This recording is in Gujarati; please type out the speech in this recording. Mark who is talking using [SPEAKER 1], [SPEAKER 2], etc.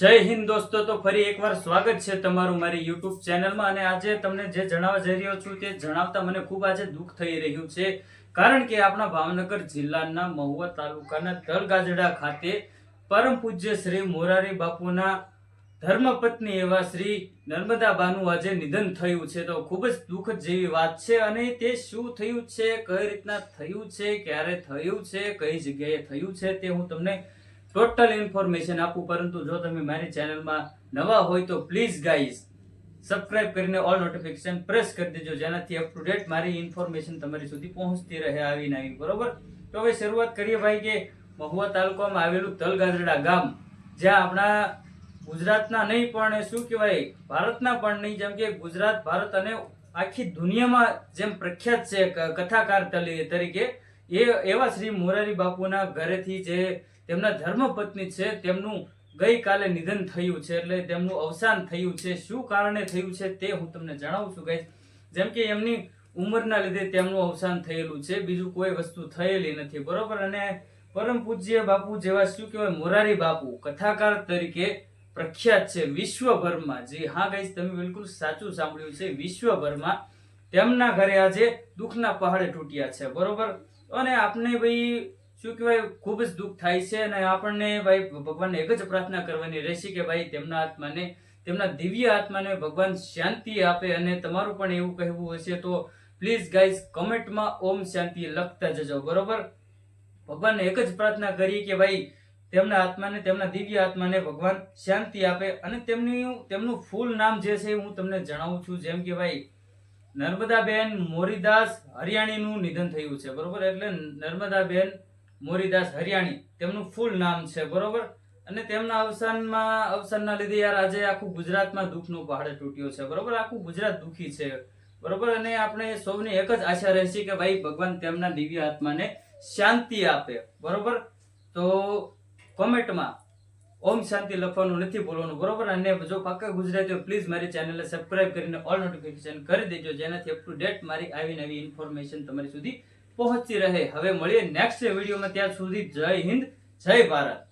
[SPEAKER 1] જય હિન્દ દોસ્તો, તો ફરી એકવાર સ્વાગત છે તમારું મારી યુટ્યુબ ચેનલમાં અને આજે તમને જે જણાવવા જઈ રહ્યો છું તે જણાવતા મને ખૂબ આજે દુઃખ થઈ રહ્યું છે. કારણ કે આપણા ભાવનગર જિલ્લાના મહુવા તાલુકાના તળગાજડા ખાતે પરમ પૂજ્ય શ્રી મોરારી બાપુના ધર્મપત્ની એવા શ્રી નર્મદાબાનું આજે નિધન થયું છે. તો ખૂબ જ દુઃખ જેવી વાત છે અને તે શું થયું છે, કઈ રીતના થયું છે, ક્યારે થયું છે, કઈ જગ્યાએ થયું છે તે હું તમને ટોટલ ઇન્ફોર્મેશન આપું, પરંતુ જો તમે મારી ચેનલમાં નવા હોય તો પ્લીઝ ગાઈઝ સબસ્ક્રાઇબ કરીને ઓલ નોટિફિકેશન પ્રેસ કરી દેજો, જેનાથી અપ ટુ ડેટ મારી ઇન્ફોર્મેશન તમારી સુધી પહોંચતી રહે આવી નવી બરોબર? તો હવે શરૂઆત કરીએ ભાઈ કે મહુવા તાલુકામાં આવેલું તલગાજરડા ગામ, જ્યાં આપણા ગુજરાતના નહીં પણ શું કહેવાય, ભારતના પણ નહીં, જેમ કે ગુજરાત, ભારત અને આખી દુનિયામાં જેમ પ્રખ્યાત છે કથાકાર તરીકે, એ, એવા શ્રી મોરારી બાપુના ઘરેથી જે તેમના ધર્મપત્ની છે, તેમનું ગઈકાલે નિધન થયું છે, એટલે તેમનું અવસાન થયું છે. શું કારણે થયું છે તે હું તમને જણાવું છું ગાઈસ જેમ કે એમની ઉંમરના લીધે તેમનું અવસાન થયેલું છે, બીજું કોઈ વસ્તુ થયેલી નથી, બરોબર? અને પરમ પૂજ્ય બાપુ જેવા શું કહેવાય, મોરારી બાપુ, કથાકાર તરીકે પ્રખ્યાત છે વિશ્વભરમાં. જે હા ગાઈસ તમે બિલકુલ સાચું સાંભળ્યું છે. વિશ્વભરમાં તેમના ઘરે આજે દુઃખના પહાડે તૂટ્યા છે, બરોબર? અને આપને ભાઈ શું કહેવાય, ખૂબ જ દુઃખ થાય છે અને આપણને ભાઈ ભગવાનને એક જ પ્રાર્થના કરવાની રહેશે કે ભાઈ તેમના આત્માને, તેમના દિવ્ય આત્માને ભગવાન શાંતિ આપે અને તમારું પણ એવું કહેવું હશે તો પ્લીઝ ગાઈઝ કમેન્ટમાં ઓમ શાંતિ લખતા જજો, બરોબર? ભગવાનને એક જ પ્રાર્થના કરી કે ભાઈ તેમના આત્માને, તેમના દિવ્ય આત્માને ભગવાન શાંતિ આપે અને તેમની, તેમનું ફૂલ નામ જે છે હું તમને જણાવું છું, જેમ કે ભાઈ નર્મદાબેન મોરીદાસ હરિયાણીનું નિધન થયું છે, બરોબર? એટલે નર્મદાબેન મોરીદાસ હરિયાણી, તેમનું ફૂલ નામ છે, બરોબર? અને તેમના અવસાનમાં, અવસાનના લીધે યાર આજે આખું ગુજરાતમાં દુઃખનો પહાડ તૂટ્યો છે, બરોબર? આખું ગુજરાત દુઃખી છે, બરોબર? અને આપણે સૌની એક જ આશા રહેશે કે ભાઈ ભગવાન તેમના દિવ્ય આત્માને શાંતિ આપે, બરોબર? તો કોમેન્ટમાં ઓમ શાંતિ લખવાનું નથી બોલવાનું બરોબર? અને જો પાક્કા ગુજરાતીઓ પ્લીઝ મારી ચેનલને સબસ્ક્રાઇબ કરીને ઓલ નોટિફિકેશન કરી દેજો, જેનાથી અપ ટુ ડેટ મારી આવી નવી ઇન્ફોર્મેશન તમારી સુધી પહોંચતી રહે. હવે મળીએ નેક્સ્ટ વિડીયોમાં ત્યાં સુધી જય હિન્દ જય ભારત.